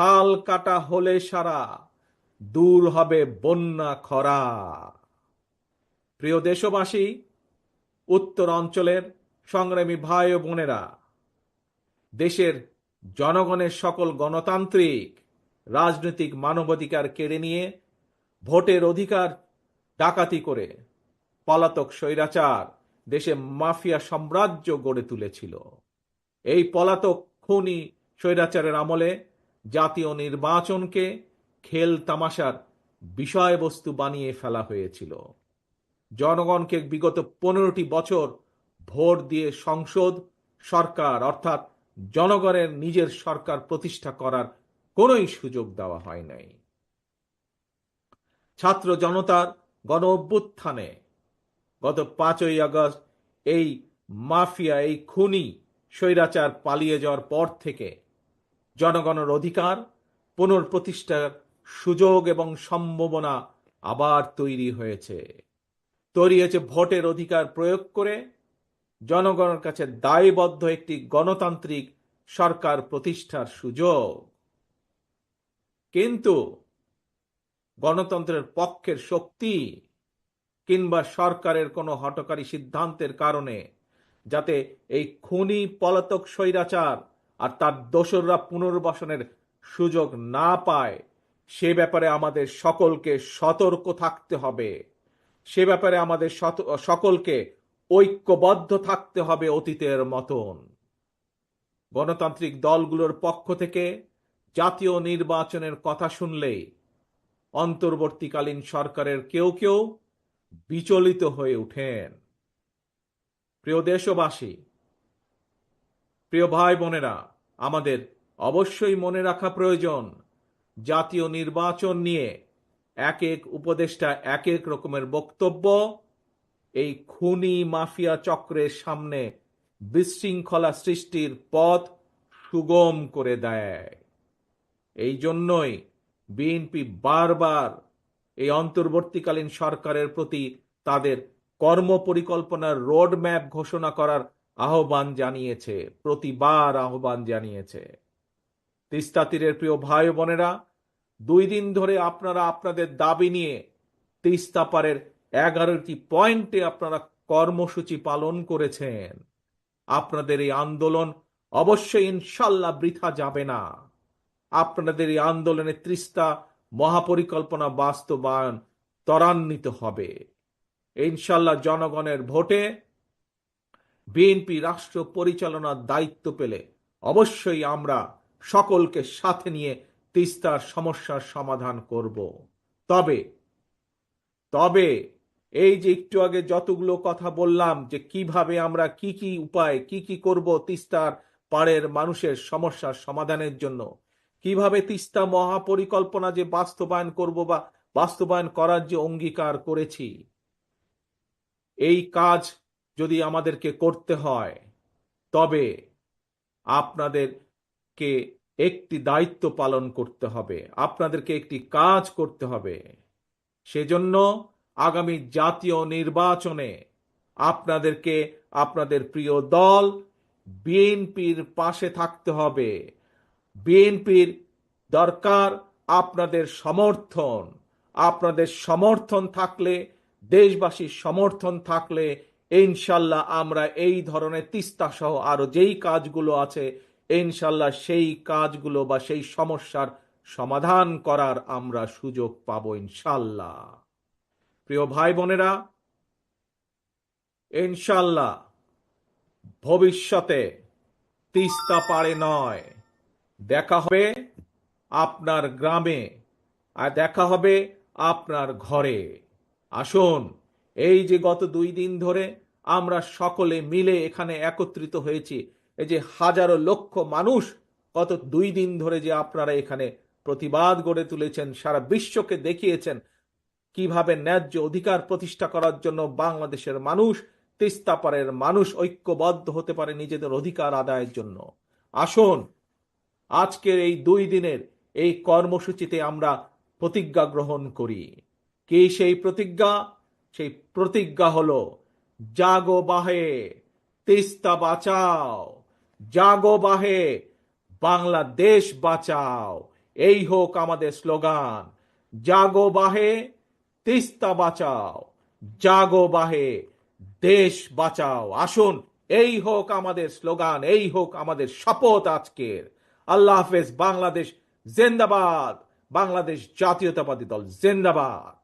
খাল কাটা হলে সারা, দূর হবে বন্যা খরা। প্রিয় দেশবাসী, উত্তর অঞ্চলের সংগ্রামী ভাই ও বোনেরা, দেশের জনগণের সকল গণতান্ত্রিক, রাজনৈতিক মানবাধিকার কেড়ে নিয়ে ভোটের অধিকার ডাকাতি করে পলাতক স্বৈরাচার দেশে মাফিয়া সাম্রাজ্য গড়ে তুলেছিল। এই পলাতক খুনি স্বৈরাচারের আমলে জাতীয় নির্বাচনকে খেল তামাশার বিষয়বস্তু বানিয়ে ফেলা হয়েছিল। জনগণকে বিগত পনেরোটি বছর ভোট দিয়ে সংসদ, সরকার, অর্থাৎ জনগণের নিজের সরকার প্রতিষ্ঠা করার কোনোই সুযোগ দেওয়া হয় নাই। ছাত্র জনতার গণ অভ্যুত্থানে গত পাঁচই আগস্ট এই মাফিয়া, এই খুনি স্বৈরাচার পালিয়ে যাওয়ার পর থেকে জনগণের অধিকার, পুনঃপ্রতিষ্ঠার সুযোগ এবং সম্ভাবনা আবার তৈরি হয়েছে। তৈরি হয়েছে ভোটের অধিকার প্রয়োগ করে জনগণের কাছে দায়বদ্ধ একটি গণতান্ত্রিক সরকার প্রতিষ্ঠার সুযোগ। কিন্তু গণতন্ত্রের পক্ষের শক্তি কিংবা সরকারের কোনো হটকারী সিদ্ধান্তের কারণে যাতে এই খুনি পলাতক স্বৈরাচার আর তার দোসররা পুনর্বাসনের সুযোগ না পায়, সে ব্যাপারে আমাদের সকলকে সতর্ক থাকতে হবে। সে ব্যাপারে আমাদের সকলকে ঐক্যবদ্ধ থাকতে হবে অতীতের মতন। গণতান্ত্রিক দলগুলোর পক্ষ থেকে জাতীয় নির্বাচনের কথা শুনলেই অন্তর্বর্তীকালীন সরকারের কেউ কেউ বিচলিত হয়ে ওঠেন। প্রিয় দেশবাসী প্রিয় ভাই বোনেরা, আমাদের অবশ্যই মনে রাখা প্রয়োজন, জাতীয় নির্বাচন নিয়ে এক এক উপদেষ্টা এক এক রকমের বক্তব্য, এই খুনি মাফিয়া চক্রের সামনে বিশৃঙ্খলা সৃষ্টির পথ সুগম করে দেয়। এই জন্যই বিএনপি বারবার এই অন্তর্বর্তীকালীন সরকারের প্রতি তাদের কর্মপরিকল্পনার রোড ম্যাপ ঘোষণা করার আহ্বান জানিয়েছে, প্রতিবার আহ্বান জানিয়েছে। তিস্তা তীরের প্রিয় ভাই বোনেরা, দুই দিন ধরে আপনারা আপনাদের দাবি নিয়ে তিস্তা পারের এগারোটি পয়েন্টে আপনারা কর্মসূচি পালন করেছেন। আপনাদের এই আন্দোলন অবশ্যই ইনশাল্লাহ বৃথা যাবে না। আপনাদের এই আন্দোলনে ত্রিস্তা মহাপরিকল্পনা বাস্তবায়ন ত্বরান্বিত হবে। ইনশাল্লাহ জনগণের ভোটে বিএনপি রাষ্ট্র পরিচালনার দায়িত্ব পেলে অবশ্যই আমরা সকলকে সাথে নিয়ে তিস্তার সমস্যার সমাধান করব। তবে তবে এই যে একটু আগে যতগুলো কথা বললাম যে কীভাবে আমরা কি কি উপায়, কি কি করব তিস্তার পাড়ের মানুষের সমস্যার সমাধানের জন্য, কীভাবে তিস্তা মহাপরিকল্পনা যে বাস্তবায়ন করব বা বাস্তবায়ন করার যে অঙ্গীকার করেছি, এই কাজ যদি আমাদেরকে করতে হয়, তবে আপনাদেরকে একটি দায়িত্ব পালন করতে হবে, আপনাদেরকে একটি কাজ করতে হবে। সেজন্য আগামী জাতীয় নির্বাচনে আপনাদেরকে আপনাদের প্রিয় দল বিএনপির পাশে থাকতে হবে। বিএনপির দরকার আপনাদের সমর্থন। আপনাদের সমর্থন থাকলে, দেশবাসীর সমর্থন থাকলে ইনশাল্লাহ আমরা এই ধরনের তিস্তা সহ আরও যেই কাজগুলো আছে, ইনশাল্লাহ সেই কাজগুলো বা সেই সমস্যার সমাধান করার আমরা সুযোগ পাব ইনশাল্লাহ। প্রিয় ভাই বোনেরা, ইনশাল্লাহ ভবিষ্যতে তিস্তা পারে নয়। দেখা হবে আপনার গ্রামে আর দেখা হবে আপনার ঘরে। আসুন, এই যে গত দুই দিন ধরে আমরা সকলে মিলে এখানে একত্রিত হয়েছি। এই যে হাজারো লক্ষ মানুষ, গত দুই দিন ধরে যে আপনারা এখানে প্রতিবাদ গড়ে তুলেছেন, সারা বিশ্বকে দেখিয়েছেন, কীভাবে ন্যায্য অধিকার প্রতিষ্ঠা করার জন্য বাংলাদেশের মানুষ তিস্তাপারের মানুষ ঐক্যবদ্ধ হতে পারে নিজেদের অধিকার আদায়ের জন্য। আসুন, আজকের এই দুই দিনের এই কর্মসূচিতে আমরা প্রতিজ্ঞা গ্রহণ করি। কি সেই প্রতিজ্ঞা? সেই প্রতিজ্ঞা হলো জাগো বাহে, তিস্তা বাঁচাও। জাগো বাহে, বাংলাদেশ বাঁচাও। এই হোক আমাদের স্লোগান, জাগো বাহে, তিস্তা বাঁচাও। জাগো বাহে, দেশ বাঁচাও। আসুন, এই হোক আমাদের স্লোগান, এই হোক আমাদের শপথ আজকের। আল্লাহ হাফেজ, বাংলাদেশ জিন্দাবাদ, বাংলাদেশ জাতীয়তাবাদী দল জিন্দাবাদ।